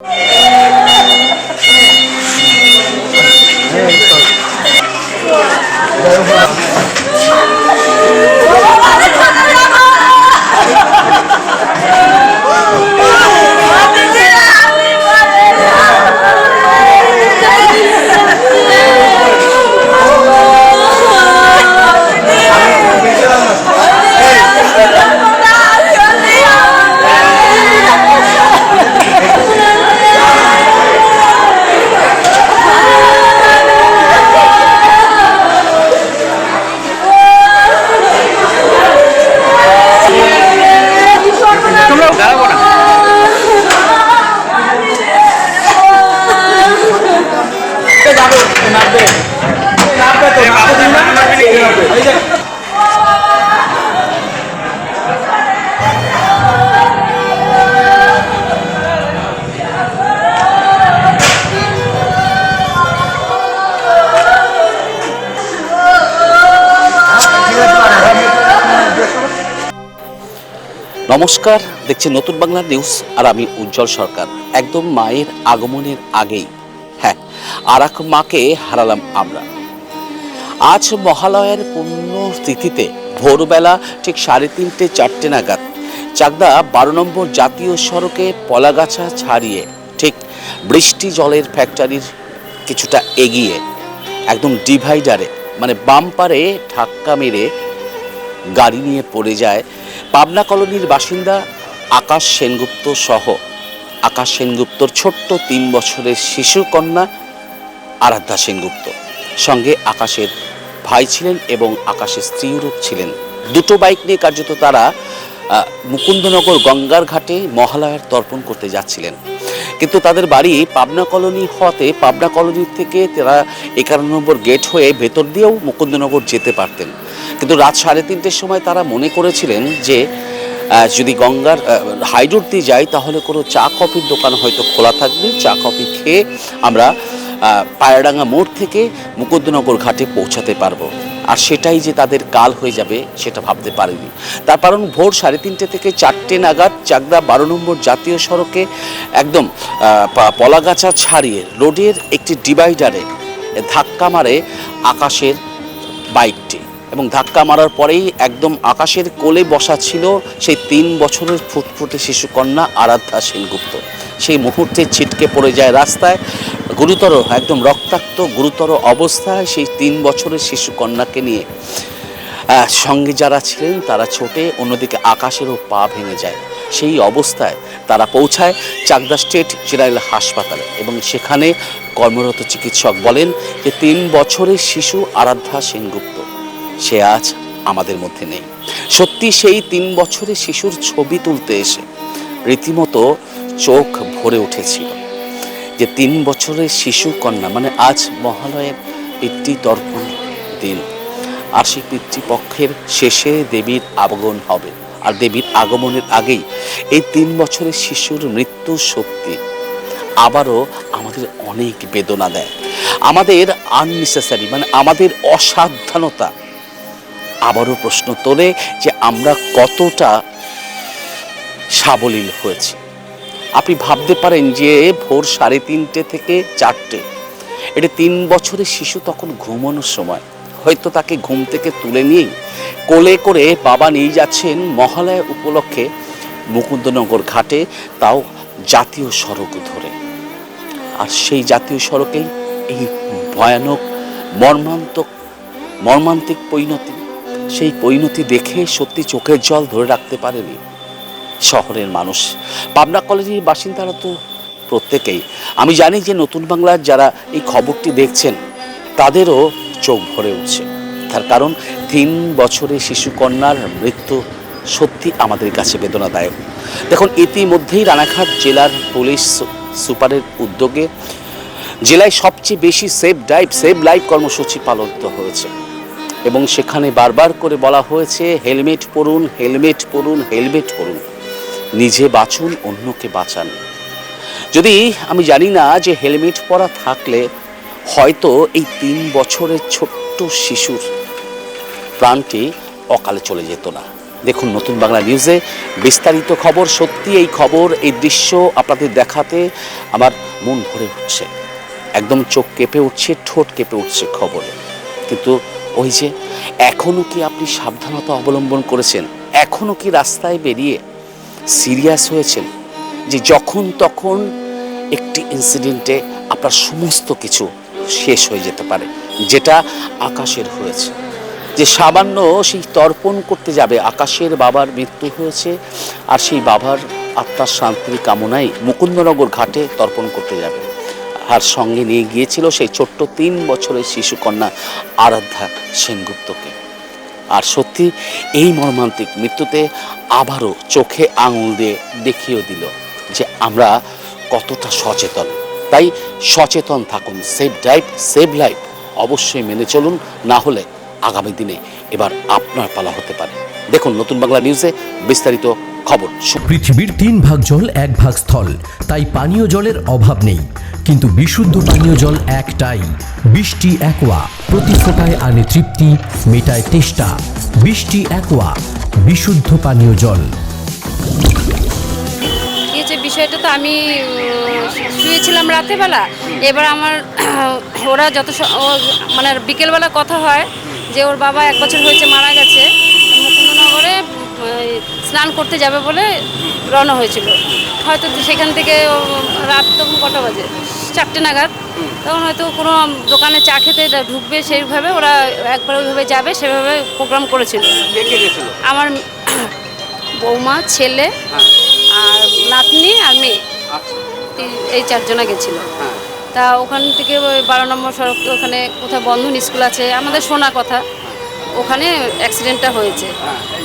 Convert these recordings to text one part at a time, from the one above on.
Ayan, ito. নমস্কার, দেখছি নতুন বাংলা নিউজ আর আমি উজ্জ্বল সরকার। একদম মায়ের আগমনের আগেই। হ্যাঁ আর এক মাকে হারালাম আমরা। আজ মহালয়ের পুণ্য তিথিতে ভোরবেলা ঠিক সাড়ে তিনটে চারটে নাগাদ চাকদা বারো নম্বর জাতীয় সড়কে পলাগাছা ছাড়িয়ে ঠিক বৃষ্টি জলের ফ্যাক্টরির কিছুটা এগিয়ে একদম ডিভাইডারে মানে বাম্পারে ধাক্কা মেরে গাড়ি নিয়ে পড়ে যায় পাবনা কলোনির বাসিন্দা আকাশ সেনগুপ্ত সহ আকাশ সেনগুপ্তর ছোট্ট তিন বছরের শিশু কন্যা আরাধ্যা সেনগুপ্ত। সঙ্গে আকাশের ভাই ছিলেন এবং আকাশের স্ত্রীরূপ ছিলেন। দুটো বাইক নিয়ে কার্যত তারা মুকুন্দনগর গঙ্গার ঘাটে মহালয়ার তর্পণ করতে যাচ্ছিলেন। কিন্তু তাদের বাড়ি পাবনা কলোনি হওয়াতে পাবনা কলোনি থেকে তারা একান্ন নম্বর গেট হয়ে ভেতর দিয়েও মুকুন্দনগর যেতে পারতেন। কিন্তু রাত সাড়ে তিনটের সময় তারা মনে করেছিলেন যে যদি গঙ্গার হাইডোর দিয়ে যাই তাহলে কোনো চা কফির দোকান হয়তো খোলা থাকবে। চা কফি খেয়ে আমরা পায়রাডাঙ্গা মোড় থেকে মুকুন্দনগর ঘাটে পৌঁছাতে পারব। আর সেটাই যে তাদের কাল হয়ে যাবে সেটা ভাবতে পারেনি। তার কারণ ভোর সাড়ে তিনটে থেকে চারটে নাগাদ চাকদা বারো নম্বর জাতীয় সড়কে একদম পলাগাছা ছাড়িয়ে রোডের একটি ডিভাইডারে ধাক্কা মারে আকাশের বাইকটি। এবং ধাক্কা মারার পরেই একদম আকাশের কোলে বসা ছিল সেই তিন বছরের ফুটফুটে শিশুকন্যা আরাধ্যা সেনগুপ্ত। সেই মুহূর্তে ছিটকে পড়ে যায় রাস্তায়, গুরুতর একদম রক্তাক্ত, গুরুতর অবস্থায় সেই তিন বছরের শিশুকন্যাকে নিয়ে। সঙ্গে যারা ছিলেন তারা ছোটে, অন্যদিকে আকাশেরও পা ভেঙে যায়। সেই অবস্থায় তারা পৌঁছায় চাকদা স্টেট জেনারেল হাসপাতালে এবং সেখানে কর্মরত চিকিৎসক বলেন যে তিন বছরের শিশু আরাধ্যা সেনগুপ্ত সে আজ আমাদের মধ্যে নেই। সত্যি সেই তিন বছরে শিশুর ছবি তুলতে এসে রীতিমতো চোখ ভরে উঠেছিল যে তিন বছরের শিশু কন্যা মানে আজ মহালয়ের পিতৃ তর্পণ দিন। আর সেই পিতৃপক্ষের শেষে দেবীর আগমন হবে। আর দেবীর আগমনের আগেই এই তিন বছরের শিশুর মৃত্যু সত্যি আবারও আমাদের অনেক বেদনা দেয়। আমাদের আননেসেসারি মানে আমাদের অসাবধানতা আবারও প্রশ্ন তোলে যে আমরা কতটা সাবলীল হয়েছি। আপনি ভাবতে পারেন যে ভোর সাড়ে তিনটে থেকে চারটে। এটা তিন বছরের শিশু তখন ঘুমানোর সময়। হয়তো তাকে ঘুম থেকে তুলে নিয়েই কোলে করে বাবা নিয়ে যাচ্ছেন মহালয়া উপলক্ষে মুকুন্দনগর ঘাটে, তাও জাতীয় সড়ক ধরে। আর সেই জাতীয় সড়কেই এই ভয়ানক মর্মান্তক মর্মান্তিক পরিণতি। সেই পরিণতি দেখে সত্যি চোখের জল ধরে রাখতে পারেনি। শহরের মানুষ, পাবনা কলেজের বাসিন্দারা তো প্রত্যেকেই। আমি জানি যে নতুন বাংলার যারা এই খবরটি দেখছেন, তাদেরও চোখ ভরে উঠছে। তার কারণ, তিন বছরে শিশুকন্যার মৃত্যু সত্যি আমাদের কাছে বেদনাদায়ক। দেখুন, ইতিমধ্যেই রানাঘাট জেলার পুলিশ সুপারের উদ্যোগে জেলায় সবচেয়ে বেশি সেভ ড্রাইভ সেভ লাইভ কর্মসূচি পালিত হয়েছে। এবং সেখানে বারবার করে বলা হয়েছে, হেলমেট পরুন হেলমেট পরুন হেলমেট পরুন। নিজে বাঁচুন, অন্যকে বাঁচান। যদি আমি জানি না যে হেলমেট পরা থাকলে হয়তো এই তিন বছরের ছোট্ট শিশুর প্রাণটি অকালে চলে যেত না। দেখুন নতুন বাংলা নিউজে বিস্তারিত খবর, সত্যি এই খবর, এই দৃশ্য আপনাদের দেখাতে আমার মন ভরে উঠছে। একদম চোখ কেঁপে উঠছে, ঠোঁট কেঁপে উঠছে খবরে। কিন্তু ওই যে এখনও কি আপনি সাবধানতা অবলম্বন করেছেন? এখনও কি রাস্তায় বেরিয়ে সিরিয়াস হয়েছেন? যে যখন তখন একটি ইনসিডেন্টে আপনার সমস্ত কিছু শেষ হয়ে যেতে পারে, যেটা আকাশের হয়েছে। যে সামান্য সেই তর্পণ করতে যাবে, আকাশের বাবার মৃত্যু হয়েছে, আর সেই বাবার আত্মার শান্তির কামনায় মুকুন্দনগর ঘাটে তর্পণ করতে যাবে। আর সঙ্গে নিয়ে গিয়েছিল সেই ছোট্ট তিন বছরের শিশুকন্যা আরাধ্যা সেনগুপ্তকে। আর সত্যি এই মর্মান্তিক মৃত্যুতে আবারও চোখে আঙুল দিয়ে দেখিয়ে দিল যে আমরা কতটা সচেতন। তাই সচেতন থাকুন, সেভ ড্রাইভ, সেভ লাইফ অবশ্যই মেনে চলুন, না হলে আগামী দিনে এবার আপনার পালা হতে পারে। দেখুন নতুন বাংলা নিউজে বিস্তারিত খবর। পৃথিবীর তিন ভাগ জল এক ভাগ স্থল। তাই পানীয় জলের অভাব নেই। কিন্তু বিশুদ্ধ পানীয় জল একটাই। বৃষ্টি একোয়া। প্রতি ফোটায় আনে তৃপ্তি মেটায় তেষ্টা। বৃষ্টি একোয়া। বিশুদ্ধ পানীয় জল। হচ্ছে বিষয়টা তো আমি শুয়েছিলাম রাতেবেলা এবার আমার ওরা যত মানে বিকেলবেলা কথা হয় যে ওর বাবা এক বছর হয়েছে মারা গেছে মুকুন্দনগরে স্নান করতে যাবে বলে রওনা হয়েছিল। হয়তো সেখান থেকে রাত তখন কটা বাজে? চারটে নাগাদ। তখন হয়তো কোনো দোকানে চা খেতে ঢুকবে সেইভাবে ওরা একবার ওইভাবে যাবে সেভাবে প্রোগ্রাম করেছিল। আমার বৌমা ছেলে আর নাতনি আর মেয়ে। এই- এই চারজনা গেছিল। তা ওখান থেকে ওই বারো নম্বর সড়ক ওখানে কোথাও বন্ধন স্কুল আছে আমাদের শোনা কথা। ওখানে অ্যাক্সিডেন্টটা হয়েছে।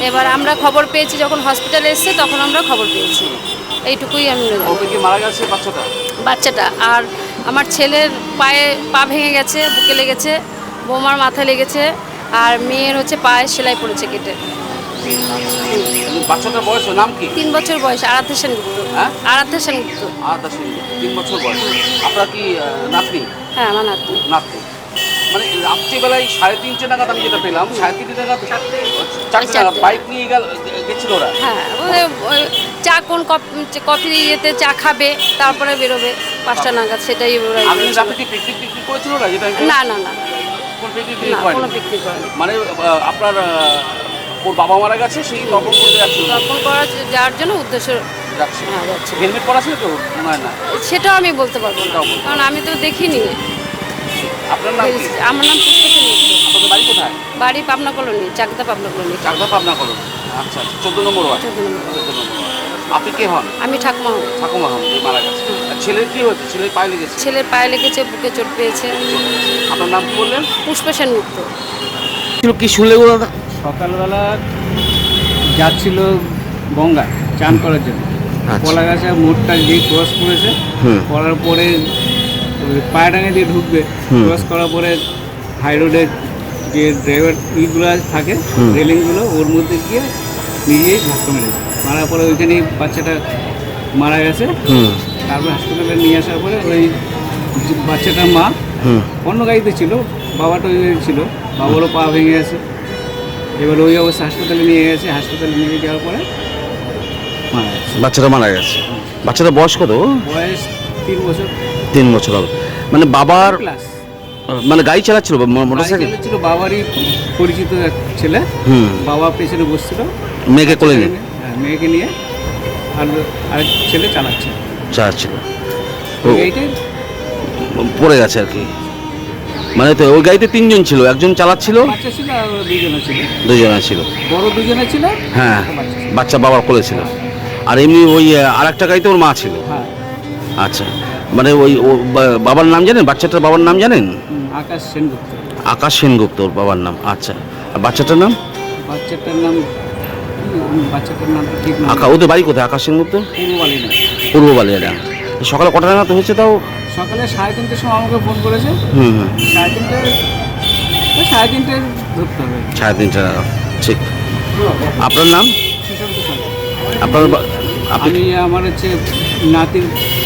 এবার আমরা খবর পেয়েছি যখন হসপিটালে এসছে তখন আমরা খবর পেয়েছি। এইটুকুই আমি মারা গেছে বাচ্চাটা? বাচ্চাটা। আর আমার ছেলের পায়ে পা ভেঙে গেছে বুকে লেগেছে বোমার মাথায় লেগেছে আর মেয়ের হচ্ছে পায়ে সেলাই পড়েছে কেটে বাচ্চাটার বয়স নাম কি? তিন বছর বয়স আরাধ্যা সেনগুপ্ত। হ্যাঁ? আরাধ্যা সেনগুপ্ত। আর দশ তিন বছর বয়স। আপনার কি নাতনি? হ্যাঁ আমার নাতনি। নাতনি। মানে রাত্রিবেলায় সাড়ে তিনটে নাগাদ আমি যেটা পেলাম সাড়ে তিনটে নাগাদ চারটে। নাগাদ বাইক নিয়ে গেল গেছিল ওরা? হ্যাঁ চা কোন কফ- কফি ইয়েতে চা খাবে তারপরে বেরোবে। পাঁচটা নাগাদ সেটাই ওরা আপনি রাতে কি পিকনিক টিকনিক করেছিল ওরা? যেটা না না না। কোন পিকনিক মানে আপনার ওর বাবা মারা গেছে সেই তর্পণ করতে যাচ্ছিল তর্পণ করা যাওয়ার জন্য উদ্দেশ্য যাচ্ছে। হ্যাঁ যাচ্ছে। হেলমেট পরা ছিল তো? মনে হয় না। সেটাও আমি বলতে পারব না। কারণ আমি তো দেখিনি। আপনার নাম আমার নাম পুষ্পসেন বাড়ি কোথায়? বাড়ি পাবনা কলোনি চাকদা পাবনা কলোনি। চাকদা পাবনা করুন আচ্ছা আচ্ছা। চোদ্দ নম্বর ওয়ার্ড। চোদ্দ নম্বর। আপনি কে হন? আমি ঠাকুমা হই। ঠাকুমা হন যে মারা গেছে। আর ছেলের কি হয়েছে? ছেলের পায়ে লেগেছে? ছেলের পায়ে লেগেছে বুকে চোট পেয়েছে। আপনার নাম কি বললেন? পুষ্পসেন মুক্ত কি শুনলে সকালবেলা যাচ্ছিল গঙ্গা চান করার জন্য। আচ্ছা। কলা গাছে মোড়টা দিয়ে ক্রস করেছে করার পরে ওই পায়রাঙে দিয়ে ঢুকবে। ক্রস করার পরে হাই রোডের যে ড্রাইভার ইগুলো থাকে রেলিংগুলো ওর মধ্যে গিয়ে নিজেই ধাক্কা মেরেছে মারার পরে ওইখানেই বাচ্চাটা মারা গেছে। তারপর হাসপাতালে নিয়ে আসার পরে ওই বাচ্চাটার মা অন্য গাড়িতে ছিল বাবাটা ওই ছিল বাবারও পা ভেঙে গেছে। এবার ওই অবস্থা হাসপাতালে নিয়ে গেছে হাসপাতালে নিয়ে যাওয়ার পরে মারা গেছে। বাচ্চাটা মারা গেছে? বাচ্চাটা বয়স কত? বয়স তিন বছর। তিন বছর হবে। মানে বাবার মানে গাড়ি চালাচ্ছিল মোটরসাইকেল? ছিল বাবারই পরিচিত এক ছেলে। হুম। বাবা পেছনে বসছিল। মেয়েকে কোলে নিয়ে? হ্যাঁ, মেয়েকে নিয়ে আর আরেক ছেলে চালাচ্ছে। চালাচ্ছিল। গাড়িতে পড়ে গেছে আর কি। মানে তো ওই গাড়িতে তিনজন ছিল একজন চালাচ্ছিল? বাচ্চা ছিল আর দুজনে ছিল। দুজনে ছিল। বড় দুজনে ছিল? হ্ঁ একটা বাচ্চা বাবার কোলে ছিল। আর এমনি ওই আর একটা গাড়িতে ওর মা ছিল। হ্যাঁ। আচ্ছা মানে ওই ও বা- বাবার নাম জানেন? বাচ্চাটার বাবার নাম জানেন? হুম, আকাশ সেনগুপ্ত। আকাশ সেনগুপ্ত ওর বাবার নাম আচ্ছা। আর বাচ্চাটার নাম? বাচ্চাটার নাম বাচ্চাটার নামটা ঠিক না আকা ওদের বাড়ি কোথায় আকাশ সেনগুপ্ত পূর্ববালী না পূর্ব বালিয়াডা সকালে কটা নাগাদ হয়েছে তাও? সকালে সাড়ে তিনটের সময় আমাকে ফোন করেছে। সাড়ে তিনটে সাড়ে তিনটে ধরতে হবে। সাড়ে তিনটে ঠিক। আপনার নাম? আপনার আপনি আমি আমার হচ্ছে নাতির